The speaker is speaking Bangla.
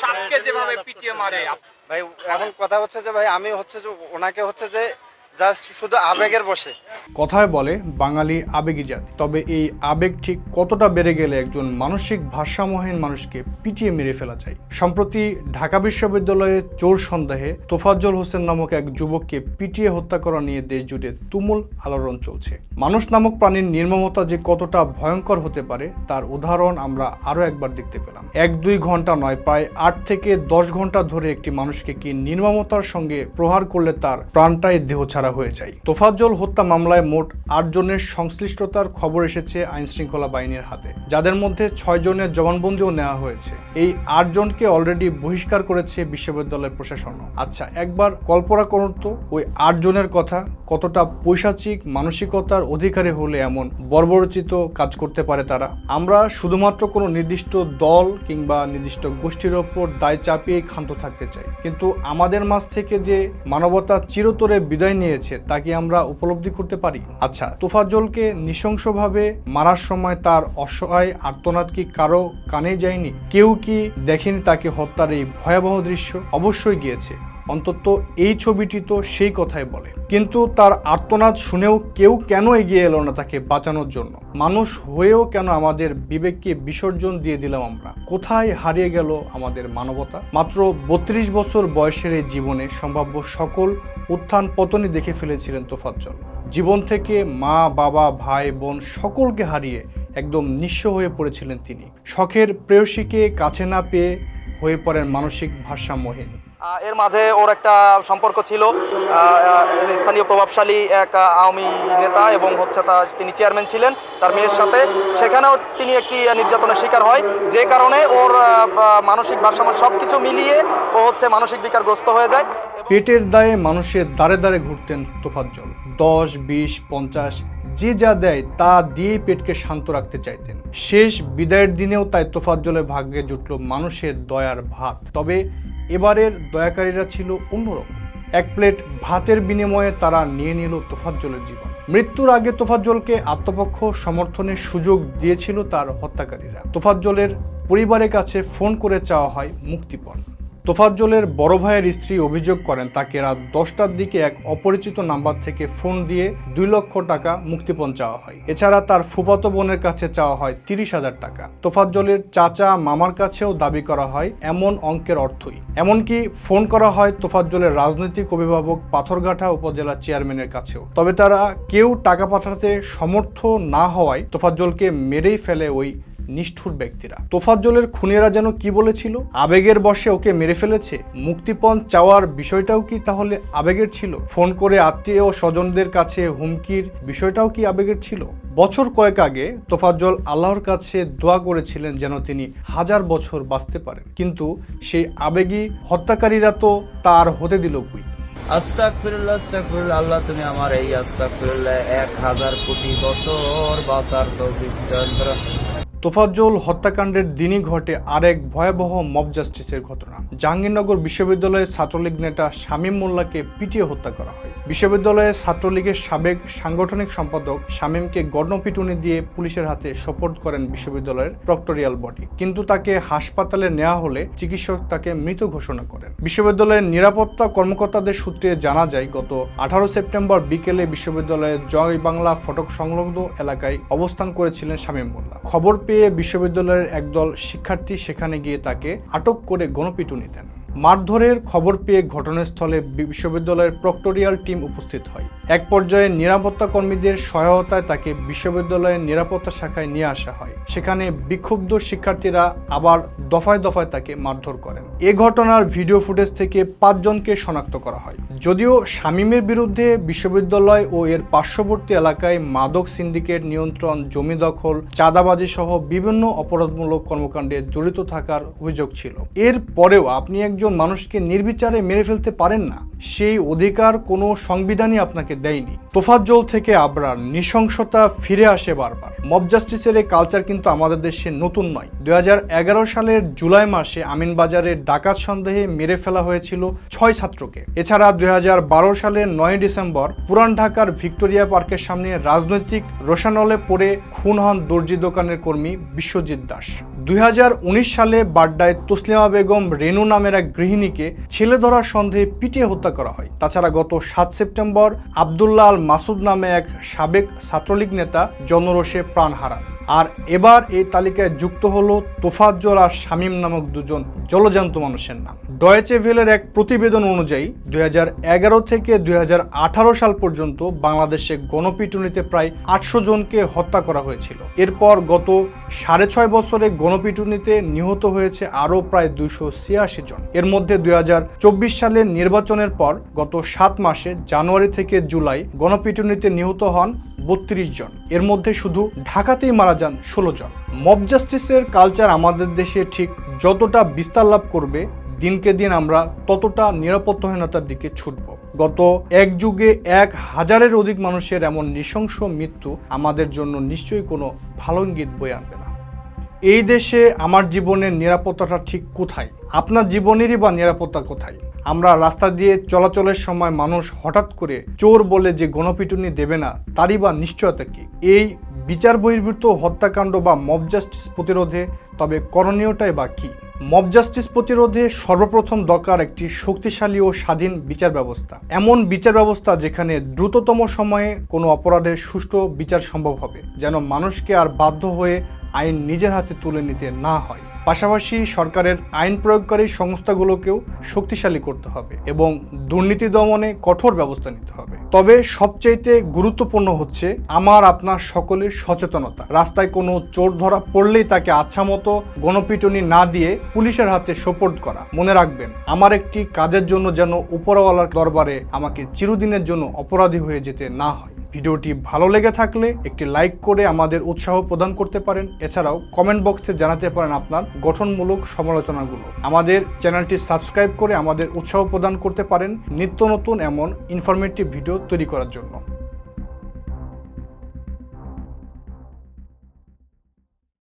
সাপকে যেভাবে পিটিয়ে মারে, ভাই, এখন কথা হচ্ছে যে ভাই, আমি হচ্ছে যে, ওনাকে হচ্ছে যে কথায় বলে, বাঙালি আবেগী জাতি। তবে এই আবেগ ঠিক কতটা বেড়ে গেলে একজন মানসিক ভারসাম্যহীন মানুষকে পিটিয়ে মেরে ফেলা যায়? সম্প্রতি ঢাকা বিশ্ববিদ্যালয়ে চোর সন্দেহে তোফাজ্জল হোসেন নামক এক যুবককে পিটিয়ে হত্যা করা নিয়ে দেশ জুড়ে তুমুল আলোড়ন চলছে। মানুষ নামক প্রাণীর নির্মমতা যে কতটা ভয়ঙ্কর হতে পারে, তার উদাহরণ আমরা আরও একবার দেখতে পেলাম। এক দুই ঘণ্টা নয়, প্রায় আট থেকে দশ ঘণ্টা ধরে একটি মানুষকে কি নির্মমতার সঙ্গে প্রহার করলে তার প্রাণটাই দেহ ছাড়া হয়ে যায় তোফাজ্জল হত্যা মামলায় মোট আট জনের সংশ্লিষ্টতার খবর এসেছে আইন শৃঙ্খলা বাহিনীর হাতে। যাদের মধ্যে ছয় জনের জবানবন্দিও নেওয়া হয়েছে। এই আট জনকে অলরেডি বহিষ্কার করেছে বিশ্ববিদ্যালয়ের প্রশাসন। আচ্ছা একবার কল্পনা করুন তো, ওই আট জনের কথা কতটা পৈশাচিক, মানসিকতার অধিকারী হলে এমন বর্বরচিত কাজ করতে পারে তারা? আমরা শুধুমাত্র কোনো নির্দিষ্ট দল কিংবা নির্দিষ্ট গোষ্ঠীর ওপর দায় চাপিয়ে ক্ষান্ত থাকতে চাই। কিন্তু আমাদের মাঝ থেকে যে মানবতা চিরতরে বিদায় নিয়েছে তা কি আমরা উপলব্ধি করতে পারি? আচ্ছা তোফাজ্জলকে নৃশংসভাবে মারার সময় তার অসহায় আর্তনাদ কি কারও কানে যায়নি? কেউ কি দেখেনি তাকে হত্যার এই ভয়াবহ দৃশ্য? অবশ্যই গিয়েছে। অন্তত এই ছবিটি তো সেই কথাই বলে। কিন্তু তার আর্তনাদ শুনেও কেউ কেন এগিয়ে এলো না তাকে বাঁচানোর জন্য? মানুষ হয়েও কেন আমাদের বিবেককে বিসর্জন দিয়ে দিলাম আমরা? কোথায় হারিয়ে গেল আমাদের মানবতা? মাত্র বত্রিশ বছর বয়সের এই জীবনে সম্ভাব্য সকল উত্থান পতনই দেখে ফেলেছিলেন তোফাজ্জল জীবন থেকে মা, বাবা, ভাই, বোন সকলকে হারিয়ে একদম নিঃস্ব হয়ে পড়েছিলেন তিনি। শখের প্রেয়সীকে কাছে না পেয়ে হয়ে পড়েন মানসিক ভারসাম্যহীন। এর মাঝে ওর একটা সম্পর্ক ছিল। স্থানীয় প্রভাবশালী এক আওয়ামী নেতা এবং হচ্ছে তার তিনি চেয়ারম্যান ছিলেন, তার মেয়ের সাথে। সেখানেও তিনি একটি নির্যাতনের শিকার হয়। যে কারণে ওর মানসিক ভারসাম্য সব কিছু মিলিয়ে ও হচ্ছে মানসিক বিকারগ্রস্ত হয়ে যায়। পেটের দায়ে মানুষের দাঁড়ে দাঁড়ে ঘুরতেন তোফাজ্জল দশ, বিশ, পঞ্চাশ, যে যা দেয় তা দিয়েই পেটকে শান্ত রাখতে চাইতেন। শেষ বিদায়ের দিনেও তাই তোফাজ্জলের ভাগ্যে জুটল মানুষের দয়ার ভাত। তবে এবারের দয়াকারীরা ছিল অন্যরকম। এক প্লেট ভাতের বিনিময়ে তারা নিয়ে নিল তোফাজ্জলের জীবন। মৃত্যুর আগে তোফাজ্জলকে আত্মপক্ষ সমর্থনের সুযোগ দিয়েছিল তার হত্যাকারীরা। তোফাজ্জলের পরিবারের কাছে ফোন করে চাওয়া হয় মুক্তিপণ। তোফাজ্জলের বড় ভাইয়ের স্ত্রী অভিযোগ করেন, তাকে রাত দশটার দিকে এক অপরিচিত নাম্বার থেকে ফোন দিয়ে দুই লক্ষ টাকা মুক্তিপণ চাওয়া হয়। এছাড়া তার ফুফাতো বোনের কাছে চাওয়া হয় তিরিশ হাজার টাকা। তোফাজ্জলের চাচা মামার কাছেও দাবি করা হয় এমন অঙ্কের অর্থই। এমনকি ফোন করা হয় তোফাজ্জলের রাজনৈতিক অভিভাবক পাথরঘাটা উপজেলা চেয়ারম্যানের কাছেও। তবে তারা কেউ টাকা পাঠাতে সমর্থ না হওয়ায় তোফাজ্জলকে মেরেই ফেলে ওই নিষ্ঠুর ব্যক্তিরা। তোফাজ্জলের খুনিরা যেন কি বলেছিল? আবেগের বশে ওকে মেরে ফেলেছে? মুক্তিপণ চাওয়ার বিষয়টাও কি তাহলে আবেগের ছিল? ফোন করে আত্মীয় ও স্বজনদের কাছে হুমকির বিষয়টাও কি আবেগের ছিল? বছর কয়েক আগে তোফাজ্জল আল্লাহর কাছে দোয়া করেছিলেন যেন তিনি হাজার বছর বাঁচতে পারেন। কিন্তু সেই আবেগী হত্যাকারীরা তো তার হতে দিল কুই আল্লাহ তুমি আমার এই আস্তাক ফিরুল্লাহ এক হাজার কোটি বছর বাঁচার দান করো। তোফাজ্জল হত্যাকাণ্ডের দিনই ঘটে আরেক ভয়াবহ মব জাস্টিসের ঘটনা। জাহাঙ্গীরনগর বিশ্ববিদ্যালয়ের ছাত্রলীগ নেতা শামীম মোল্লাকে পিটিয়ে হত্যা করা হয়। বিশ্ববিদ্যালয়ের ছাত্রলীগের সাবেক সাংগঠনিক সম্পাদক শামীমকে গণপিটুনি দিয়ে পুলিশের হাতে সোপর্দ করেন বিশ্ববিদ্যালয়ের প্রক্টোরিয়াল বডি। কিন্তু তাকে হাসপাতালে নেওয়া হলে চিকিৎসক তাকে মৃত ঘোষণা করেন। বিশ্ববিদ্যালয়ের নিরাপত্তা কর্মকর্তাদের সূত্রে জানা যায়, গত আঠারো সেপ্টেম্বর বিকেলে বিশ্ববিদ্যালয়ের জয় বাংলা ফটক সংলগ্ন এলাকায় অবস্থান করেছিলেন শামীম মোল্লা। খবর পেয়ে বিশ্ববিদ্যালয়ের একদল শিক্ষার্থী সেখানে গিয়ে তাকে আটক করে গণপিটুনি দেন। মারধরের খবর পেয়ে ঘটনাস্থলে বিশ্ববিদ্যালয়ের প্রক্টোরিয়াল টিম উপস্থিত হয়। এক পর্যায়ে নিরাপত্তা কর্মীদের সহায়তায় তাকে বিশ্ববিদ্যালয়ের নিরাপত্তা শাখায় নিয়ে আসা হয়। সেখানে বিক্ষুব্ধ শিক্ষার্থীরা আবার দফায় দফায় তাকে মারধর করেন। এ ঘটনার ভিডিও ফুটেজ থেকে পাঁচজনকে শনাক্ত করা হয়। যদিও শামীমের বিরুদ্ধে বিশ্ববিদ্যালয় ও এর পার্শ্ববর্তী এলাকায় মাদক সিন্ডিকেট নিয়ন্ত্রণ, জমি দখল চাঁদাবাজি সহ বিভিন্ন অপরাধমূলক কর্মকাণ্ডে জড়িত থাকার অভিযোগ ছিল। এর পরেও আপনি একজন একজন মানুষকে নির্বিচারে মেরে ফেলতে পারেন না। সেই অধিকার কোনো সংবিধানই আপনাকে দেয়নি। তোফাজ্জল থেকে আবরার নৃশংসতা ফিরে আসে বারবার। মব জাস্টিসের এই কালচার কিন্তু আমাদের দেশে নতুন নয়। দুই সালের জুলাই মাসে আমিনবাজারে ডাকাত সন্দেহে মেরে ফেলা হয়েছিল ছয় ছাত্রকে। এছাড়া দুই সালের নয় ডিসেম্বর পুরান ঢাকার ভিক্টোরিয়া পার্কের সামনে রাজনৈতিক রোশানলে পড়ে খুন হন দর্জি দোকানের কর্মী বিশ্বজিৎ দাস। দুই হাজার উনিশ সালে বাড্ডায় তসলিমা বেগম রেনু নামের এক গৃহিণীকে ছেলে ধরার সন্দেহে পিটিয়ে হত্যা করা হয়। তাছাড়া গত সাত সেপ্টেম্বর আবদুল্লাহ আল মাসুদ নামে এক সাবেক ছাত্রলীগ নেতা জনরোষে প্রাণ হারান। আর এবার এই তালিকায় যুক্ত হলো তোফাজ্জল আর শামীম নামক দুজন জলজান্ত মানুষের নাম। ডয়েচে ভেলের এক প্রতিবেদন অনুযায়ী দু হাজার এগারো থেকে দু হাজার আঠারো সাল পর্যন্ত বাংলাদেশে গণপিটুনিতে প্রায় আটশো জনকে হত্যা করা হয়েছিল। এরপর গত সাড়ে ছয় বছরে গণপিটুনিতে নিহত হয়েছে আরও প্রায় দুইশো ছিয়াশি জন। এর মধ্যে দু হাজার চব্বিশ সালের নির্বাচনের পর গত সাত মাসে জানুয়ারি থেকে জুলাই গণপিটুনিতে নিহত হন বত্রিশ জন। এর মধ্যে শুধু ঢাকাতেই মারা যান ষোলো জন। মব জাস্টিসের কালচার আমাদের দেশে ঠিক যতটা বিস্তার লাভ করবে, দিনকে দিন আমরা ততটা নিরাপত্তাহীনতার দিকে ছুটব। গত এক যুগে এক হাজারের অধিক মানুষের এমন নৃশংস মৃত্যু আমাদের জন্য নিশ্চয়ই কোনো ভালো ইঙ্গিত বয়ে আনবে না। এই দেশে আমার জীবনের নিরাপত্তাটা ঠিক কোথায়? আপনার জীবনেরই বা নিরাপত্তা কোথায়? আমরা রাস্তা দিয়ে চলাচলের সময় মানুষ হঠাৎ করে চোর বলে যে গণপিটুনি দেবে না, তারই বা নিশ্চয়তা কি? এই বিচার বহির্ভূত হত্যাকাণ্ড বা মব জাস্টিস প্রতিরোধে, তবে করণীয়টাই বা কী? মব জাস্টিস প্রতিরোধে সর্বপ্রথম দরকার একটি শক্তিশালী ও স্বাধীন বিচার ব্যবস্থা। এমন বিচার ব্যবস্থা যেখানে দ্রুততম সময়ে কোনো অপরাধের সুষ্ঠু বিচার সম্ভব হবে, যেন মানুষকে আর বাধ্য হয়ে আইন নিজের হাতে তুলে নিতে না হয়। পাশাপাশি সরকারের আইন প্রয়োগকারী সংস্থাগুলোকেও শক্তিশালী করতে হবে এবং দুর্নীতি দমনে কঠোর ব্যবস্থা নিতে হবে। তবে সবচাইতে গুরুত্বপূর্ণ হচ্ছে আমার, আপনার সকলের সচেতনতা। রাস্তায় কোনো চোর ধরা পড়লেই তাকে আচ্ছা মতো গণপিটুনি না দিয়ে পুলিশের হাতে সোপোর্ট করা। মনে রাখবেন, আমার একটি কাজের জন্য যেন উপরওয়ালার দরবারে আমাকে চিরদিনের জন্য অপরাধী হয়ে যেতে না হয়। ভিডিওটি ভালো লেগে থাকলে একটি লাইক করে আমাদের উৎসাহ প্রদান করতে পারেন। এছাড়াও কমেন্ট বক্সে জানাতে পারেন আপনার গঠনমূলক সমালোচনাগুলো। আমাদের চ্যানেলটি সাবস্ক্রাইব করে আমাদের উৎসাহ প্রদান করতে পারেন নিত্য নতুন এমন ইনফরমেটিভ ভিডিও তৈরি করার জন্য।